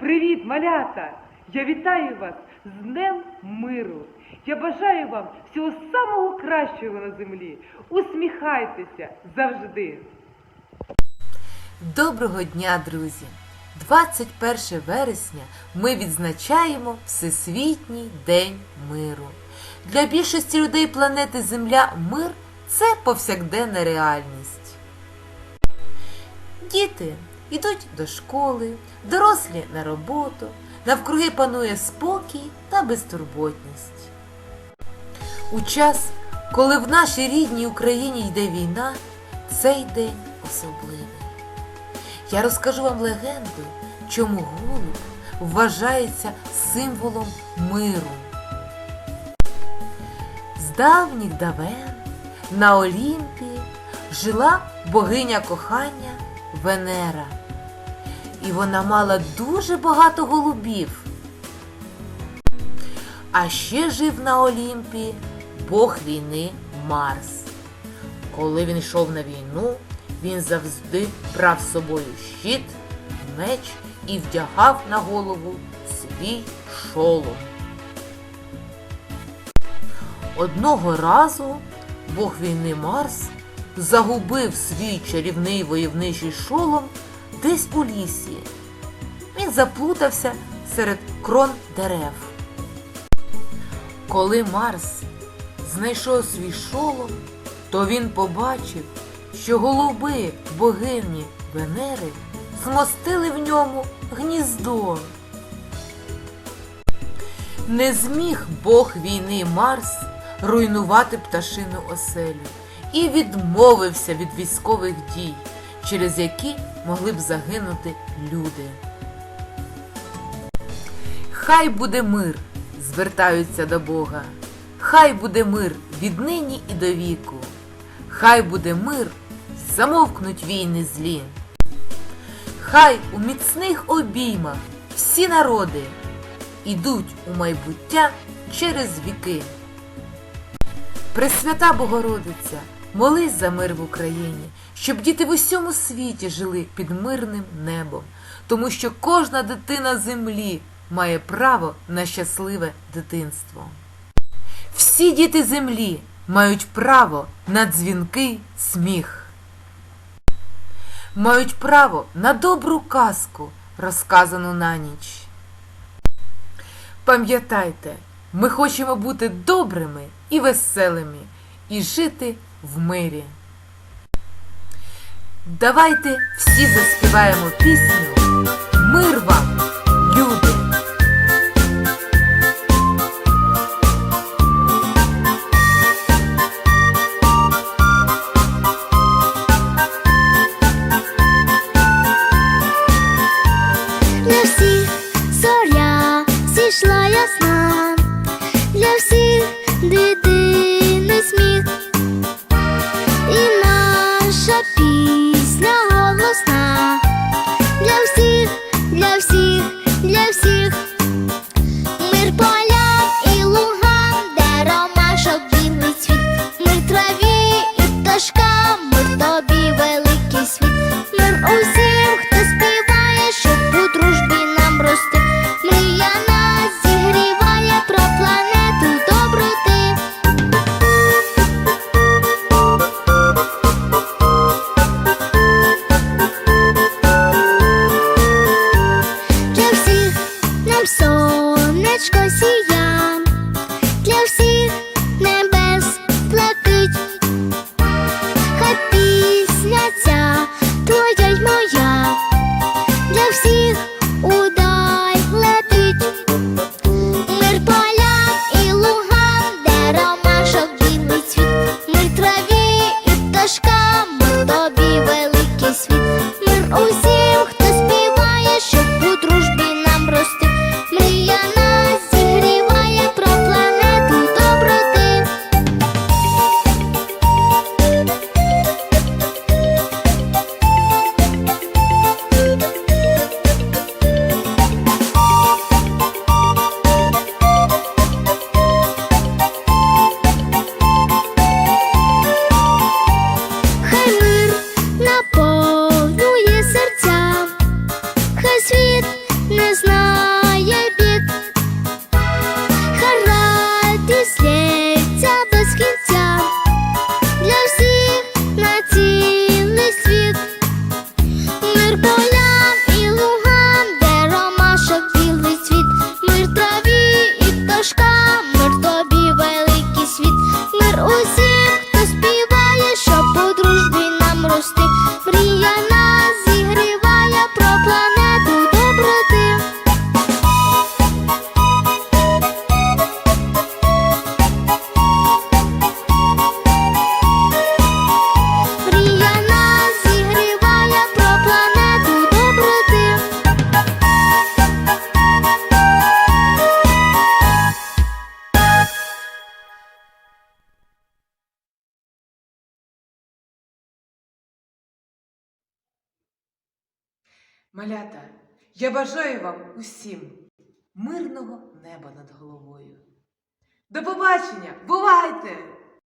Привіт, малята! Я вітаю вас з Днем Миру. Я бажаю вам всього самого кращого на землі. Усміхайтеся завжди. Доброго дня, друзі! 21 вересня ми відзначаємо Всесвітній день миру. Для більшості людей планети Земля мир це повсякденна реальність. Діти йдуть до школи, дорослі на роботу, навкруги панує спокій та безтурботність. У час, коли в нашій рідній Україні йде війна, цей день особливий. Я розкажу вам легенду, чому голуб вважається символом миру. З давніх давен на Олімпії жила богиня кохання Венера. І вона мала дуже багато голубів. А ще жив на Олімпії бог війни Марс. Коли він йшов на війну, він завжди брав з собою щит, меч і вдягав на голову свій шолом. Одного разу бог війни Марс загубив свій чарівний войовничий шолом десь у лісі. Він заплутався серед крон дерев. Коли Марс знайшов свій шолом, то він побачив, що голуби богині Венери змостили в ньому гніздо. Не зміг Бог війни Марс руйнувати пташину оселю і відмовився від військових дій, через які могли б загинути люди. Хай буде мир, звертаються до Бога. Хай буде мир віднині і до віку. Хай буде мир, замовкнуть війни злі. Хай у міцних обіймах всі народи ідуть у майбуття через віки. Пресвята Богородиця, молись за мир в Україні, щоб діти в усьому світі жили під мирним небом, тому що кожна дитина землі має право на щасливе дитинство. Всі діти землі мають право на дзвінкий сміх, мають право на добру казку, розказану на ніч. Пам'ятайте, ми хочемо бути добрими і веселими і жити в мирі. Давайте всі заспіваємо пісню Мир вам, пташка, мир тобі великий світ, мир усім, хто співає, щоб у дружбі нам рости. Мрія нас зігріває про планету доброти. Для всіх нам сон. Усі Малята, я бажаю вам усім мирного неба над головою. До побачення! Бувайте!